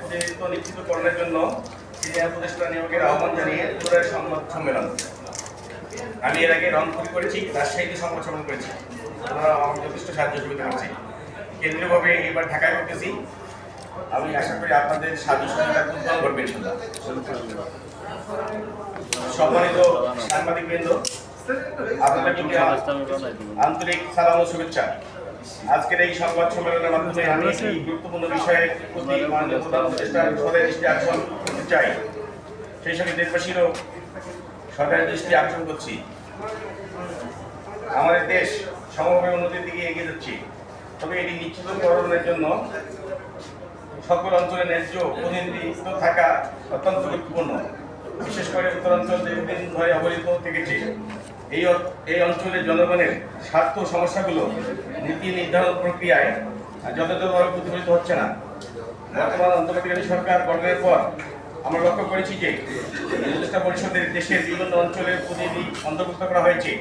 প্রতিনিধিত্ব নিশ্চিতকরণের জন্য সিনিয়র উপদেষ্টা নিয়োগের আহ্বান জানিয়ে সংবাদ সম্মেলন। আমি এর আগে রংপুর করেছি, রাজশাহীতে সংবাদ সম্মেলন করেছি। যথেষ্ট সাহায্য সুবিধা করছে কেন্দ্রীয়ভাবে এবার ঢাকায় করতেছি। আমি আশা করি আপনাদের সাহায্য ইনশাল্লাহ সম্মানিত সাংবাদিক বৃন্দ আপনাদের আন্তরিক সালাম ও শুভেচ্ছা। আজকের এই সংবাদ সম্মেলনের মাধ্যমে আমি এই গুরুত্বপূর্ণ বিষয়ের প্রতি মাননীয় প্রধান সদয় দৃষ্টি আকর্ষণ করতে চাই। সেই সঙ্গে দেশবাসীরও সরকারের দৃষ্টি আকর্ষণ করছি। আমাদের দেশ সমভাবে উন্নতির দিকে এগিয়ে যাচ্ছে। তবে এটি নিশ্চিতকরণের জন্য সকল অঞ্চলে ন্যায্য প্রতিনিধিত্ব থাকা অত্যন্ত গুরুত্বপূর্ণ। বিশেষ করে উত্তরাঞ্চল দীর্ঘদিন ধরে অবহেলিত থেকেছে এই এই অঞ্চলের জনগণের স্বার্থ সমস্যাগুলো নীতি নির্ধারণ প্রক্রিয়ায় যথাযথভাবে প্রতিফলিত হচ্ছে না। বর্তমান অন্তর্বর্তীকালীন সরকার গঠনের পর আমরা লক্ষ্য করেছি যে উপদেষ্টা পরিষদের দেশের বিভিন্ন অঞ্চলের প্রতিনিধি অন্তর্ভুক্ত করা হয়েছে,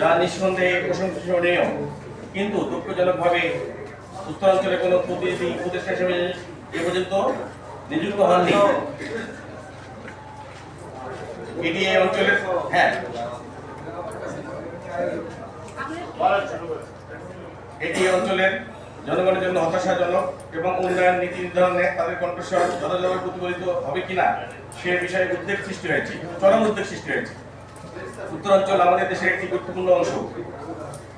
যা নিঃসন্দেহে প্রশংসনীয়। কিন্তু দুঃখজনকভাবে উত্তরাঞ্চলে কোনো প্রতিনিধি উপদেষ্টা হিসেবে এ পর্যন্ত নিযুক্ত হননি। এটি এই অঞ্চলের হ্যাঁ। এটি অঞ্চলের জনগণের জন্য হতাশাজনক এবং উন্নয়ন নীতি নির্ধারণে তাদের কণ্ঠস্বর যথাযথভাবে প্রতিফলিত হবে কিনা সে বিষয়ে উদ্বেগ সৃষ্টি হয়েছে, চরম উদ্বেগ সৃষ্টি হয়েছে। উত্তরাঞ্চল আমাদের দেশের একটি গুরুত্বপূর্ণ অংশ,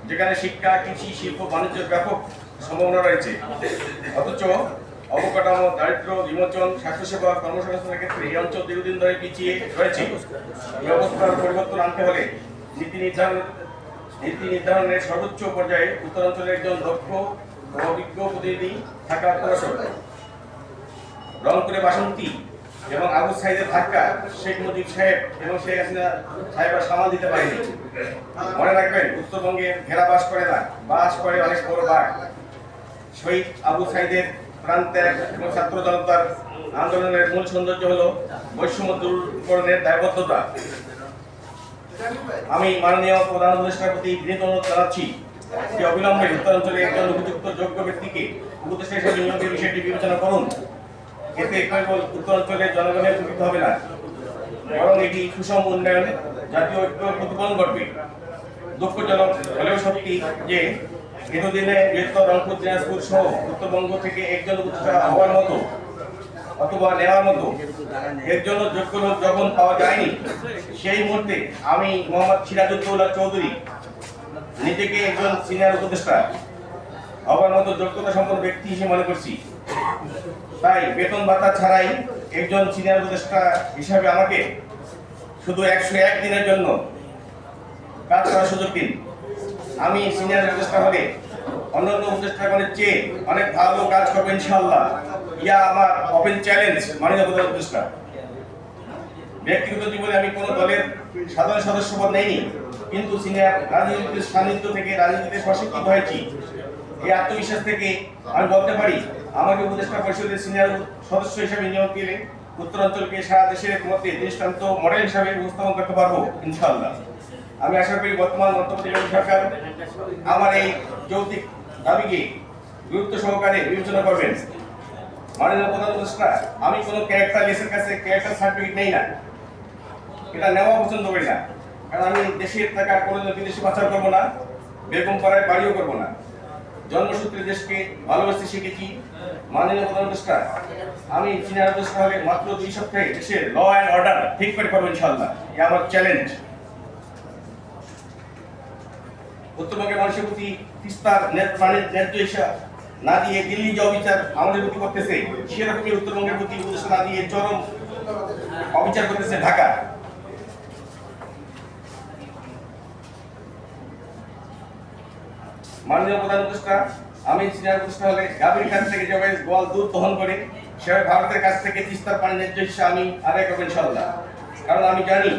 যেখানে শিক্ষা, কৃষি, শিল্প বাণিজ্যের ব্যাপক সম্ভাবনা রয়েছে। অথচ অবকাঠামো, দারিদ্র বিমোচন স্বাস্থ্যসেবা, কর্মসংস্থানের ক্ষেত্রে এই অঞ্চল দীর্ঘদিন ধরে পিছিয়ে রয়েছে। এই অবস্থার পরিবর্তন আনতে হলে নীতি নির্ধারণ নীতি নির্ধারণের সর্বোচ্চ পর্যায়ে উত্তরাঞ্চলের একজন দক্ষ অভিজ্ঞ প্রতিনিধি থাকা অত্যাবশ্যক রংপুরে বাসন্তী এবং আবু সাইদের ধাক্কা শেখ মুজিব সাহেব এবং শেখ হাসিনা সাহেব সামাল দিতে পারেনি। মনে রাখবেন, উত্তরবঙ্গে ঘেরা বাস করে না, বাস করে অনেক বড় বাঘ। শহীদ আবু সাইদের প্রান্ত্যাগ এবং ছাত্র জনতার আন্দোলনের মূল সৌন্দর্য হলো বৈষম্য দূরকরণের দায়বদ্ধতা। আমি মাননীয় প্রধান উপদেষ্টার প্রতি বিনীত অনুরোধ জানাচ্ছি যে অবিলম্বে উত্তরাঞ্চলে একজন উপযুক্ত যোগ্য ব্যক্তিকে উপদেষ্টা হিসেবে নিয়োগের বিষয়টি বিবেচনা করুন। এতে কেবল উত্তরাঞ্চলের জনগণের উপকৃত হবে না, বরং এটি সুষম উন্নয়ন, জাতীয় ঐক্য প্রতিফলন ঘটবে। দুঃখজনক হলেও সত্যি যে এতদিনে বৃহত্তর রংপুর দিনাজপুর সহ উত্তরবঙ্গ থেকে একজন উপদেষ্টা হওয়ার মতো অথবা নেওয়ার মতো। এর জন্য যোগ্য লোক যখন পাওয়া যায়নি, সেই মুহূর্তে আমি মোহাম্মদ সিরাজউদ্দৌলা চৌধুরী, নিজেকে একজন সিনিয়র উপদেষ্টা হওয়ার মতো যোগ্যতা সম্পন্ন ব্যক্তি হিসেবে মনে করছি। তাই বেতন ভাতা ছাড়াই একজন সিনিয়র উপদেষ্টা হিসাবে আমাকে শুধু একশো এক দিনের জন্য কাজ করার সুযোগ দিন। আমি সিনিয়র উপদেষ্টা হলে অন্যান্য উপদেষ্টাগণের চেয়ে অনেক ভালো কাজ করব ইনশাল্লাহ ইয়া আমার ওপেন চ্যালেঞ্জ মাননীয় প্রধান উপদেষ্টা। ব্যক্তিগত জীবনে আমি কোনো দলের সাধারণ সদস্য পদ নেইনি, কিন্তু সিনিয়র সান্নিধ্য থেকে রাজনীতিতে সশিক্ষিত হয়েছি। এই আত্মবিশ্বাস থেকে আমি বলতে পারি, আমাকে উপদেষ্টা পরিষদের সিনিয়র সদস্য নিয়োগ দিলে উত্তরাঞ্চলকে সারা দেশের মধ্যে দৃষ্টান্ত মডেল হিসাবে উপস্থাপন করতে পারব আমি আশা করি বর্তমান অন্তর্বর্তীকালীন সরকার আমার এই যৌক্তিক দাবিকে গুরুত্ব সহকারে বিবেচনা করবেন। মাননীয় প্রধান উপদেষ্টা আমি কোনো ক্যারেক্টার লেসের কাছে ক্যারেক্টার সার্টিফিকেট নেই না। এটা নেওয়া পছন্দ করি না। কারণ আমি দেশের টাকা কোনো বিদেশে পাচার করব না, বেগম পাড়ায় বাড়িও করব না। জন্মসূত্রে দেশকে ভালোবাসতে শিখেছি। মাননীয় প্রধান উপদেষ্টা, আমি সিনিয়র উপদেষ্টা হলে মাত্র দুই সপ্তাহে দেশের ল অ্যান্ড অর্ডার ঠিক করে পারব ইনশাল্লাহ এ আমার চ্যালেঞ্জ উত্তরবঙ্গের মানুষের প্রতি তিস্তার ন্যায্য হিসাব না দিয়ে দিল্লি যে অবিচার আমাদের প্রতি করতেছে সেরকমই উত্তরবঙ্গের প্রতি উপদেশ না দিয়ে চরম অবিচার করতেছে ঢাকা। মাননীয় প্রধান উপদেষ্টা আমি সিনিয়র উপদেষ্টা হলে গাভীর কাছ থেকে যেভাবে গোয়াল দুধ দহন করে সেভাবে ভারতের কাছ থেকে তিস্তার পানি ন্যায্য হিসেবে আমি আদায় করব ইনশাল্লাহ কারণ আমি জানি,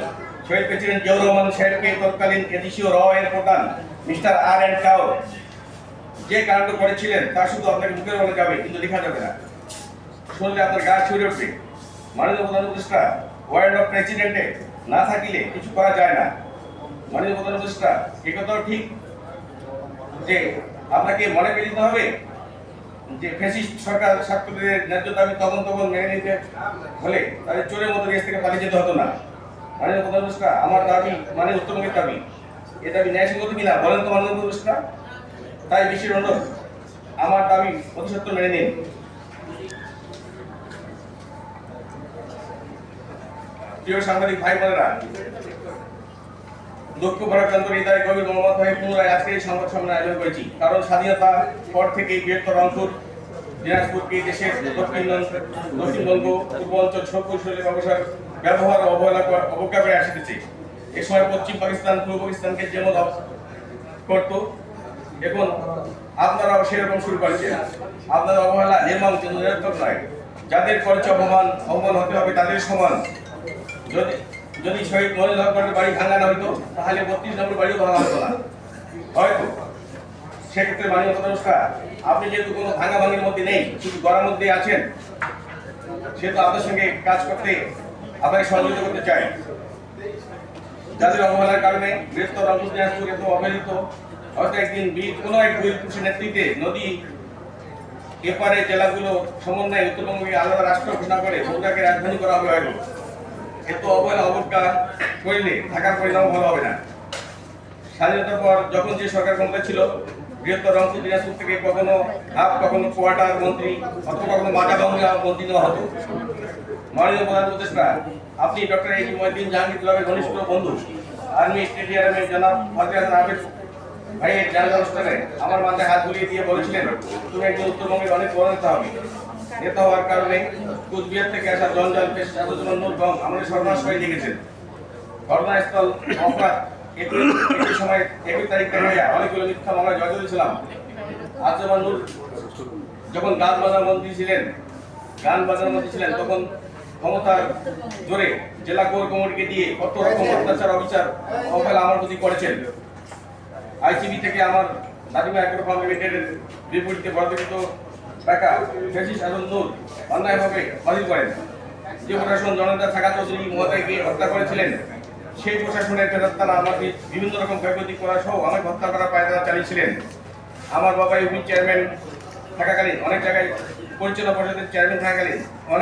শহীদ প্রেসিডেন্ট জিয়াউর রহমান সাহেবকে তৎকালীন এডিসিও র এর প্রধান মিস্টার আর এন্ড কাউ যে কাণ্ড করেছিলেন তা শুধু আপনাকে মুখের বলে যাবে, কিন্তু লেখা যাবে না। শুনলে আপনার গা ছুড়ে উঠবে। মাননীয় প্রধান উপদেষ্টা ওয়ার্ড অফ প্রেসিডেন্টে না থাকিলে কিছু করা যায় না। মাননীয় প্রধান উপদেষ্টা, এ কথাও ঠিক যে আপনাকে মনে করে দিতে হবে যে ফেসিস্ট সরকার ছাত্রদের ন্যায্য দাবি তখন তখন মেনে নিতে হলে তাদের চোরের মতো দেশ থেকে পালিয়ে যেতে হতো না। মাননীয় প্রধান উপদেষ্টা, আমার দাবি মানে উত্তরবঙ্গের দাবি। এ দাবি ন্যায়সঙ্গত কিনা, বলেন তো মাননীয় উপদেষ্টা। তাই বিশ্বের অনুরোধ, আমার দাবি সত্য মেনে নিন। প্রিয় সাংবাদিক ভাই বোনেরা দুঃখ ভারাক্রান্ত হৃদয় গভীর মনোমত হয়ে পুনরায় আজকে এই সংবাদ সম্মেলন আয়োজন করেছি। কারণ স্বাধীনতার পর থেকেই বৃহত্তর রংপুর দিনাজপুরকে দেশের দক্ষিণ দক্ষিণবঙ্গ পূর্বাঞ্চল সব কৌশলের ব্যবসার ব্যবহার অবহেলা অবজ্ঞা করে আসিতেছে। এ সময় পশ্চিম পাকিস্তান, পূর্ব পাকিস্তানকে যেমন করত এখন আপনারাও সেরকম শুরু করেছেন। আপনার অবহেলা কিন্তু নিরর্থক নয়। যাদের করেছে অপমান অপমান হতে হবে তাদের সমান। যদি যদি শহীদ মনির হকের বাড়ি ভাঙানো হইতো, তাহলে বত্রিশ নম্বর বাড়িও ভাঙা হতো না। হয়তো। সেক্ষেত্রে মাননীয় নমস্কার আপনি যেহেতু কোনো ভাঙা ভাঙির মধ্যে নেই, শুধু গড়ার মধ্যে আছেন, সেহেতু আপনার সঙ্গে কাজ করতে আপনাকে সহযোগিতা করতে চাই। যাদের অবহেলার কারণে বৃহত্তর দিনাজপুর অবহেলিত হয়তো একদিন বীর কোনো এক বীর নেতৃত্বে নদী এপারে জেলাগুলো সমন্বয়ে উত্তরবঙ্গকে আলাদা রাষ্ট্র ঘোষণা করে বগুড়াকে রাজধানী করা হবে হয়তো। এত অবহেলা, অবজ্ঞা করলে ঢাকার পরিণাম ভালো হবে না। স্বাধীনতার পর যখন যে সরকার ক্ষমতা ছিল, বৃহত্তর রংপুর দিনাজপুর থেকে কখনো হাফ, কখনো কোয়ার্টার মন্ত্রী অথবা কখনো মাটা গঙ্গা মন্ত্রী নেওয়া হতো। মাননীয় প্রধান উপদেষ্টা, আপনি ডক্টর এই মহিউদ্দিন জাহাঙ্গীর ক্লাবের ঘনিষ্ঠ বন্ধু। আর্মি স্টেডিয়ামে জনাব ফাতে হাসান ভাইয়ের জানাজা অনুষ্ঠানে আমার মাথায় হাত বুলিয়ে দিয়ে বলেছিলেন, তুমি একজন উত্তরবঙ্গের অনেক বড় নেতা হবে। নেতা হওয়ার কারণে কুচবিহার থেকে আসা জঞ্জাল পেশ এতজন গম আমাদের সর্বনাশ করে দিয়েছেন ঘটনাস্থল অপরাধ সময় একই তারিখ দেখা অনেকগুলো মিথ্যা মামলায় জয় করেছিলাম আজ যেমন নূর যখন গান বাজার মন্ত্রী ছিলেন, গান বাজার মন্ত্রী ছিলেন, তখন ক্ষমতার জোরে জেলা কোর কমিটিকে দিয়ে কত রকম অত্যাচার অবিচার, অবহেলা আমার প্রতি করেছেন। আইসিবি থেকে আমার দাদিমা একরকম লিমিটেডের বিপরীতে বরাদ্দকৃত টাকা ফেসিস আজম নূর অন্যায়ভাবে বাতিল করেন। যে প্রশাসন জনতা থাকা চৌধুরী মহোদয়কে হত্যা করেছিলেন, সেই প্রশাসনের ফেরত তারা আমাকে বিভিন্ন রকম ক্ষয়ক্ষতি করা সহ আমাকে হত্যা করার পায়তারা চালিয়েছিলেন। আমার বাবা ইউপি চেয়ারম্যান থাকাকালীন অনেক জায়গায় পরিচালনা পরিষদের চেয়ারম্যান থাকাকালীন অনেক